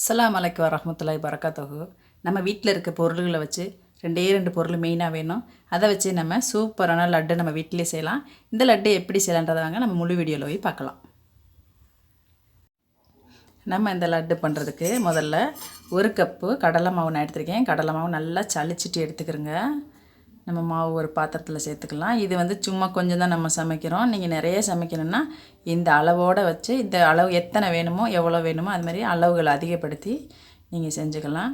அஸ்லாம் அலைக்கு வரஹ்மத்துல்லாஹி வரகாத்துஹு நம்ம வீட்டில் இருக்க பொருள்களை வச்சு ரெண்டே ரெண்டு பொருள் மெயினாக வேணும். அதை வச்சு நம்ம சூப்பரான லட்டு நம்ம வீட்டிலே செய்யலாம். இந்த லட்டு எப்படி செய்யலான்றதை வாங்க நம்ம முழு வீடியோவில் போய் பார்க்கலாம். நம்ம இந்த லட்டு பண்ணுறதுக்கு முதல்ல ஒரு கப்பு கடலை மாவு நான் எடுத்திருக்கேன். கடலை மாவு நல்லா சளிச்சிட்டு எடுத்துக்கிறேங்க. நம்ம மாவு ஒரு பாத்திரத்தில் சேர்த்துக்கலாம். இது வந்து சும்மா கொஞ்சம் தான் நம்ம சமைக்கிறோம். நீங்கள் நிறைய சமைக்கணும்னா இந்த அளவோடு வச்சு இந்த அளவு எத்தனை வேணுமோ எவ்வளோ வேணுமோ அது மாதிரி அளவுகளை அதிகப்படுத்தி நீங்கள் செஞ்சுக்கலாம்.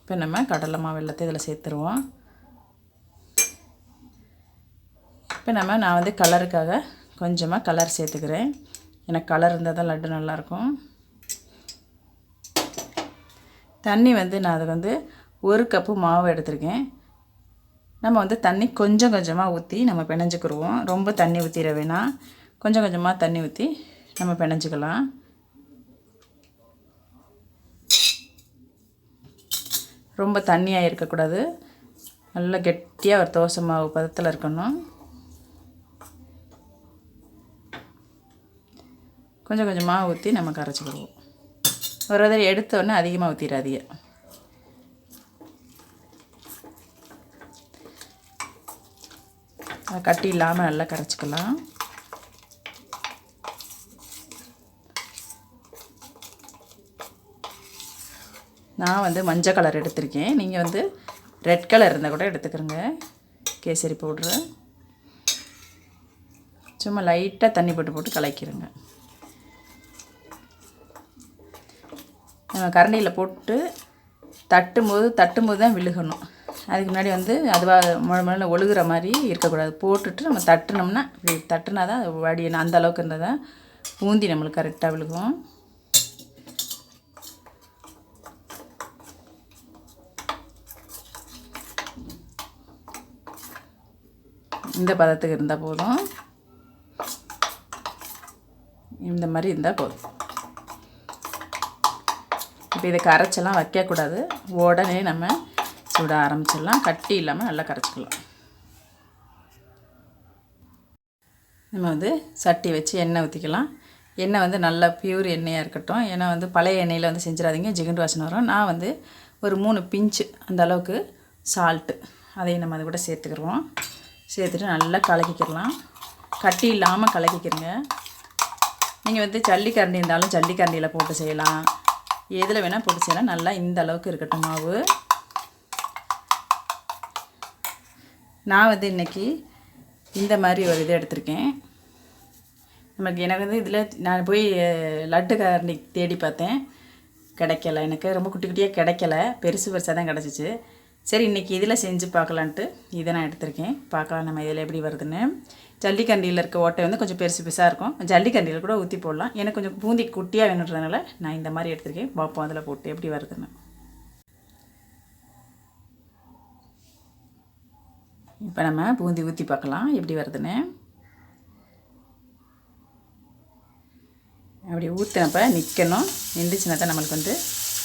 இப்போ நம்ம கடலை மாவு எல்லாத்தையும் இதில் சேர்த்துருவோம். இப்போ நம்ம நான் வந்து கலருக்காக கொஞ்சமாக கலர் சேர்த்துக்கிறேன். எனக்கு கலர் இருந்தால் தான் லட்டு நல்லாயிருக்கும். தண்ணி வந்து நான் அதுக்கு வந்து ஒரு கப்பு மாவு எடுத்திருக்கேன். நம்ம வந்து தண்ணி கொஞ்சம் கொஞ்சமாக ஊற்றி நம்ம பிணைஞ்சிக்கிடுவோம் ரொம்ப தண்ணி ஊற்றிட வேணாம். கொஞ்சம் கொஞ்சமாக தண்ணி ஊற்றி நம்ம பிணைஞ்சிக்கலாம். ரொம்ப தண்ணியாக இருக்கக்கூடாது. நல்லா கெட்டியாக ஒரு தோசை மாவு பதத்தில் இருக்கணும். கொஞ்சம் கொஞ்சமாக ஊற்றி நம்ம கரைச்சிக்கிடுவோம் ஒரு தடவை எடுத்தோடனே அதிகமாக ஊற்றிடாதீங்க கட்டி இல்லாமல் நல்லா கரைச்சிக்கலாம். நான் வந்து மஞ்சள் கலர் எடுத்திருக்கேன். நீங்கள் வந்து ரெட் கலர் இருந்தால் கூட எடுத்துக்கிறோங்க கேசரி பவுட்ரு. சும்மா லைட்டாக தண்ணி போட்டு போட்டு கலக்கிடுங்க நம்ம கரண்டியில் போட்டு தட்டும்போது தட்டும்போது தான் விழுகணும். அதுக்கு முன்னாடி வந்து அதுவாக முழு முழு ஒழுகுற மாதிரி இருக்கக்கூடாது. போட்டுட்டு நம்ம தட்டுனோம்னா இப்படி தட்டுனா தான் அது வடி அந்த அளவுக்கு இருந்தால் தான் பூந்தி நம்மளுக்கு கரெக்டாக விழுகும். இந்த பதத்துக்கு இருந்தால் போதும். இந்த மாதிரி இருந்தால் போதும். இப்போ இதை கரைச்செல்லாம் வைக்கக்கூடாது. உடனே நம்ம சுட ஆரம்பிச்சிடலாம். கட்டி இல்லாமல் நல்லா கரைச்சிக்கலாம். நம்ம வந்து சட்டி வச்சு எண்ணெய் ஊற்றிக்கலாம் எண்ணெய் வந்து நல்லா பியூர் எண்ணெயாக இருக்கட்டும். ஏன்னா வந்து பழைய எண்ணெயில் வந்து செஞ்சிடாதீங்க. ஜிகண்டு வாசனை வரும். நான் வந்து ஒரு மூணு பிஞ்சு அந்த அளவுக்கு சால்ட்டு அதையும் நம்ம அது கூட சேர்த்துக்கிடுவோம். சேர்த்துட்டு நல்லா கலக்கிக்கிடலாம். கட்டி இல்லாமல் கலக்கிக்கிறங்க நீங்கள் வந்து ஜல்லிக்கரண்டி இருந்தாலும் ஜல்லிக்கரண்டியில் போட்டு செய்யலாம். எதில் வேணால் போட்டு செய்யலாம். நல்லா இந்த அளவுக்கு இருக்கட்டும் மாவு. நான் வந்து இன்றைக்கி இந்த மாதிரி ஒரு இது எடுத்திருக்கேன். நமக்கு எனக்கு வந்து இதில் நான் போய் லட்டு காரணி தேடி பார்த்தேன். கிடைக்கல. எனக்கு ரொம்ப குட்டி குட்டியாக கிடைக்கல. பெருசு பெருசாக தான் கிடச்சிச்சு. சரி இன்றைக்கி இதில் செஞ்சு பார்க்கலான்ட்டு இதை நான் எடுத்திருக்கேன். பார்க்கலாம் நம்ம இதில் எப்படி வருதுன்னு. ஜல்லிக்கண்டியில் இருக்க ஓட்டை வந்து கொஞ்சம் பெருசு பெருசாக இருக்கும். ஜல்லிக்கண்டியில் கூட ஊற்றி போடலாம். எனக்கு கொஞ்சம் பூந்தி குட்டியாக வேணுன்றதுனால நான் இந்த மாதிரி எடுத்திருக்கேன். பார்ப்போம் அதில் போட்டு எப்படி வருதுன்னு. இப்போ நம்ம பூந்தி ஊற்றி பார்க்கலாம். எப்படி வருதுன்னு? அப்படி ஊற்றினப்ப நிற்கணும் நின்றுச்சுனா தான் நம்மளுக்கு வந்து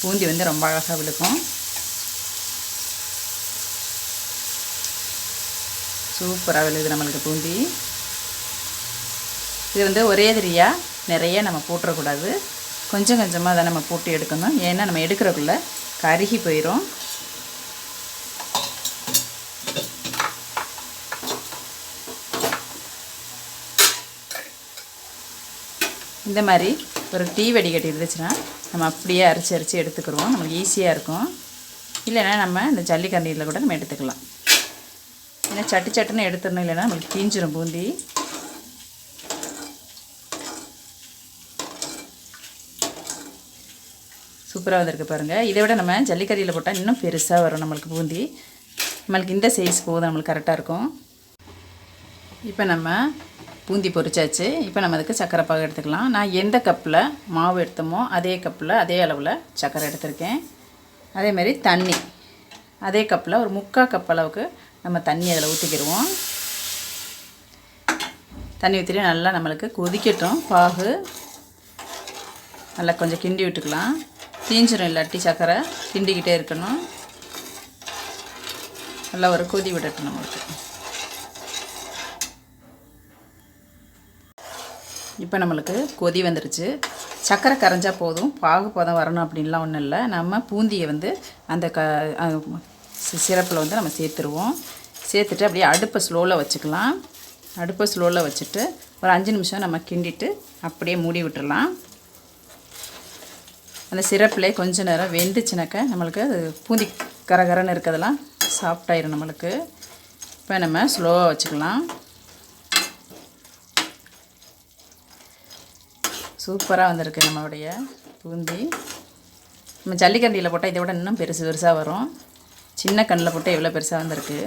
பூந்தி வந்து ரொம்ப அழகாக விழுக்கும். சூப்பராக விழுது நம்மளுக்கு பூந்தி. இது வந்து ஒரே தெரியாக நிறைய நம்ம போட்டுறக்கூடாது. கொஞ்சம் கொஞ்சமாக தான் நம்ம போட்டு எடுக்கணும். ஏன்னா நம்ம எடுக்கிறக்குள்ளே கருகி போயிடும் இந்த மாதிரி ஒரு டீ வடிகட்டி இருந்துச்சுன்னா நம்ம அப்படியே அரைச்சி அரைச்சி எடுத்துக்கிறோம் நம்மளுக்கு ஈஸியாக இருக்கும். இல்லைன்னா நம்ம இந்த ஜல்லிக்கண்டியில் கூட நம்ம எடுத்துக்கலாம். ஏன்னா சட்டு சட்டுன்னு எடுத்துடணும். இல்லைன்னா நம்மளுக்கு தீஞ்சிரும் பூந்தி. சூப்பராக வந்திருக்கு பாருங்கள் இதை விட நம்ம ஜல்லிக்கறியில் போட்டால் இன்னும் பெருசாக வரும் நம்மளுக்கு பூந்தி. நம்மளுக்கு இந்த சைஸ் போதும் நம்மளுக்கு கரெக்டாக இருக்கும். இப்போ நம்ம பூந்தி பொரிச்சாச்சு. இப்போ நம்ம அதுக்கு சக்கரை பாகு எடுத்துக்கலாம். நான் எந்த கப்பில் மாவு எடுத்தோமோ அதே கப்பில் அதே அளவில் சக்கரை எடுத்திருக்கேன். அதேமாதிரி தண்ணி. அதே கப்பில் ஒரு முக்கால் கப் அளவுக்கு நம்ம தண்ணி அதில் ஊற்றிக்கிடுவோம் தண்ணி ஊற்றிட்டு நல்லா நம்மளுக்கு கொதிக்கட்டும். பாகு நல்லா கொஞ்சம் கிண்டி விட்டுக்கலாம். தீஞ்சிரும் இல்லாட்டி சக்கரை கிண்டிக்கிட்டே இருக்கணும். நல்லா ஒரு கொதி விடட்டும் நம்மளுக்கு. இப்போ நம்மளுக்கு கொதி வந்துருச்சு. சர்க்கரை கரைஞ்சால் போதும். பாகு பதம் வரணும் அப்படின்லாம் ஒன்றும் இல்லை. நம்ம பூந்தியை வந்து அந்த க சிறப்பில் வந்து நம்ம சேர்த்துருவோம். சேர்த்துட்டு அப்படியே அடுப்பை ஸ்லோவில் வச்சுக்கலாம். அடுப்பை ஸ்லோவில் வச்சுட்டு ஒரு அஞ்சு நிமிஷம் நம்ம கிண்டிட்டு அப்படியே மூடி விட்டுடலாம் அந்த சிரப்பில் கொஞ்ச நேரம் வெந்துச்சுனாக்கா நம்மளுக்கு அது பூந்தி கரகரன்னு இருக்கிறதெல்லாம் சாஃப்டாயிரும் நம்மளுக்கு. இப்போ நம்ம ஸ்லோவாக வச்சுக்கலாம். சூப்பராக வந்திருக்கு நம்மளுடைய பூந்தி. நம்ம ஜல்லிக்கண்டியில் போட்டால் இதை விட இன்னும் பெருசு பெருசாக வரும். சின்ன கண்ணில் போட்டால் எவ்வளோ பெருசாக வந்திருக்கு.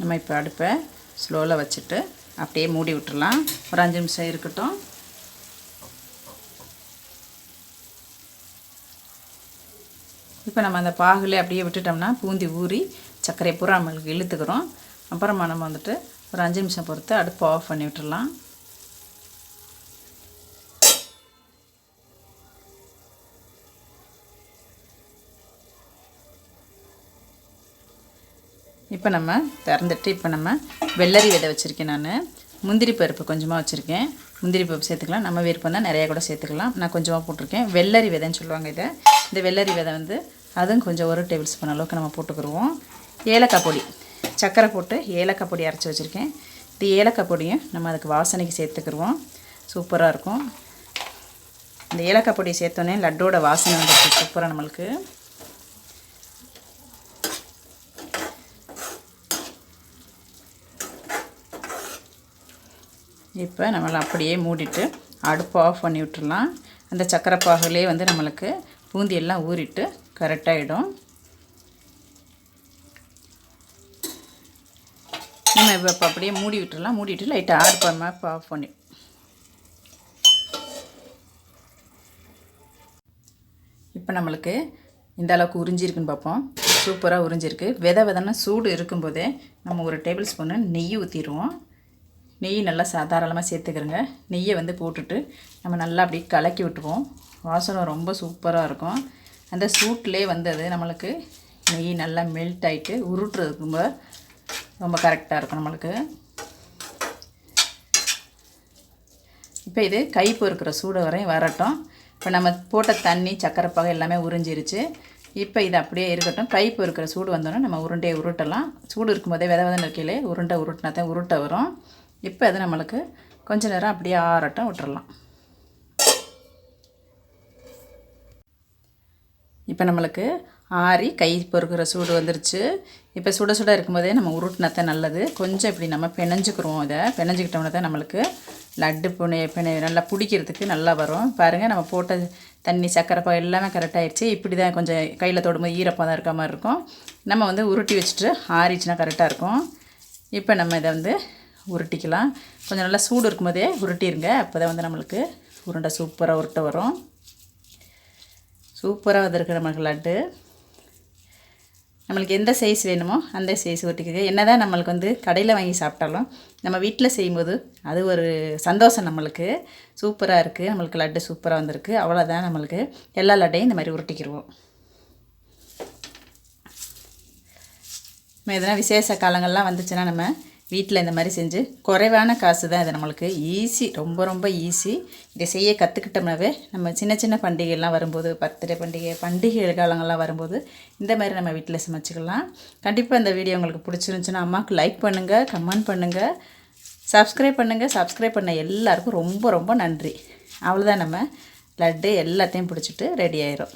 நம்ம இப்போ அடுப்பை ஸ்லோவில் வச்சுட்டு அப்படியே மூடி விட்டுறலாம். ஒரு அஞ்சு நிமிஷம் இருக்கட்டும். இப்போ நம்ம அந்த பாகுல அப்படியே விட்டுட்டோம்னா பூந்தி ஊறி சர்க்கரை பூரா நம்மளுக்கு இழுத்துக்கிறோம். அப்புறமா நம்ம வந்துட்டு ஒரு அஞ்சு நிமிஷம் பொறுத்து அடுப்பு ஆஃப் பண்ணி விட்டுடலாம் இப்போ நம்ம திறந்துட்டு இப்போ நம்ம வெள்ளரி விதை வச்சுருக்கேன் நான். முந்திரி பருப்பு கொஞ்சமாக வச்சுருக்கேன். முந்திரி பருப்பு சேர்த்துக்கலாம். நம்ம விருப்பம் தான் நிறையா கூட சேர்த்துக்கலாம். நான் கொஞ்சமாக போட்டிருக்கேன். வெள்ளரி விதைன்னு சொல்லுவாங்க இதை. இந்த வெள்ளரி விதை வந்து அதுவும் கொஞ்சம் ஒரு டேபிள் ஸ்பூன் அளவுக்கு நம்ம போட்டுக்கிடுவோம் ஏலக்காய் பொடி. சர்க்கரை போட்டு ஏலக்காய் பொடி அரைச்சி வச்சுருக்கேன். இது ஏலக்காய் பொடியும் நம்ம அதுக்கு வாசனைக்கு சேர்த்துக்கிடுவோம் சூப்பராக இருக்கும். இந்த ஏலக்காய் பொடி சேர்த்தோன்னே லட்டோட வாசனை வந்துருக்கு சூப்பராக நம்மளுக்கு. இப்போ நம்மளை அப்படியே மூடிட்டு அடுப்பு ஆஃப் பண்ணி விட்டுடலாம். அந்த சக்கரை பாகுலே வந்து நம்மளுக்கு பூந்தியெல்லாம் ஊறிட்டு கரெக்டாகிடும் நம்ம இப்போ அப்படியே மூடி விட்டுடலாம். மூடிட்டு லைட்டாக ஆட் பண்ண ஆஃப் பண்ணி இப்போ நம்மளுக்கு இந்த அளவுக்கு உறிஞ்சிருக்குன்னு பார்ப்போம். சூப்பராக உறிஞ்சிருக்கு. வித விதன்னா சூடு இருக்கும்போதே நம்ம ஒரு டேபிள் ஸ்பூனு நெய் ஊற்றிடுவோம் நெய் நல்லா சாதாரணமாக சேர்த்துக்கிறோங்க. நெய்யை வந்து போட்டுட்டு நம்ம நல்லா அப்படியே கலக்கி விட்டுருவோம். வாசனை ரொம்ப சூப்பராக இருக்கும். அந்த சூட்லேயே வந்து அது நம்மளுக்கு நெய் நல்லா மெல்ட் ஆகிட்டு உருட்டுறதுக்கு ரொம்ப ரொம்ப கரெக்டாக இருக்கும் நம்மளுக்கு. இப்போ இது கை பொறுக்கிற சூடு வரையும் வரட்டும். இப்போ நம்ம போட்ட தண்ணி சக்கரை பகை எல்லாமே உறிஞ்சிருச்சு. இப்போ இது அப்படியே இருக்கட்டும். கை பொறுக்கிற சூடு வந்தோன்னே நம்ம உருண்டையை உருட்டலாம். சூடு இருக்கும்போதே வித விதன்னு இருக்கையிலே உருண்டை உருட்டினா தான் உருட்டை வரும். இப்போ அது நம்மளுக்கு கொஞ்ச நேரம் அப்படியே ஆறட்டம் விட்டுறலாம். இப்போ நம்மளுக்கு ஆறி கை பொறுக்கிற சூடு வந்துருச்சு. இப்போ சுட சுட இருக்கும்போதே நம்ம உருட்டினத்தை நல்லது. கொஞ்சம் இப்படி நம்ம பிணைஞ்சிக்கிறோம் இதை. பிணைஞ்சிக்கிட்டோம்னா தான் நம்மளுக்கு லட்டு புனை பிணை நல்லா பிடிக்கிறதுக்கு நல்லா வரும். பாருங்கள் நம்ம போட்ட தண்ணி சக்கரைப்பா எல்லாமே கரெக்டாகிடுச்சு இப்படி தான் கொஞ்சம் கையில் தொடும்போது தான் இருக்க மாதிரி இருக்கும். நம்ம வந்து உருட்டி வச்சுட்டு ஆறிச்சுன்னா கரெக்டாக இருக்கும். இப்போ நம்ம இதை வந்து உருட்டிக்கலாம். கொஞ்சம் நல்லா சூடு இருக்கும்போதே உருட்டிடுங்க அப்போ தான் வந்து நம்மளுக்கு உருண்டை சூப்பராக உருட்டை வரும். சூப்பராக வந்திருக்கு நம்மளுக்கு லட்டு. நம்மளுக்கு எந்த சைஸ் வேணுமோ அந்த சைஸ் ஒட்டிக்கோங்க என்ன தான் நம்மளுக்கு வந்து கடையில் வாங்கி சாப்பிட்டாலும் நம்ம வீட்டில் செய்யும்போது அது ஒரு சந்தோஷம் நம்மளுக்கு. சூப்பராக இருக்குது நம்மளுக்கு லட்டு சூப்பராக வந்திருக்கு. அவ்வளோதான் நம்மளுக்கு. எல்லா லட்டையும் இந்த மாதிரி உருட்டிக்கிடுவோம் எதனா விசேஷ காலங்கள்லாம் வந்துச்சுன்னா நம்ம வீட்டில் இந்த மாதிரி செஞ்சு குறைவான காசு தான் இது நம்மளுக்கு. ஈஸி ரொம்ப ரொம்ப ஈஸி இதை செய்ய கற்றுக்கிட்டோம்னாவே நம்ம சின்ன சின்ன பண்டிகைலாம் வரும்போது பர்த்டே பண்டிகை பண்டிகை காலங்கள்லாம் வரும்போது இந்த மாதிரி நம்ம வீட்டில் சமைச்சிக்கலாம். கண்டிப்பாக இந்த வீடியோ உங்களுக்கு பிடிச்சிருந்துச்சுன்னா அம்மாவுக்கு லைக் பண்ணுங்கள் கமெண்ட் பண்ணுங்கள் சப்ஸ்கிரைப் பண்ணுங்கள் சப்ஸ்கிரைப் பண்ண எல்லாருக்கும் ரொம்ப ரொம்ப நன்றி. அவ்வளோதான் நம்ம லட்டு எல்லாத்தையும் பிடிச்சிட்டு ரெடி ஆயிரும்.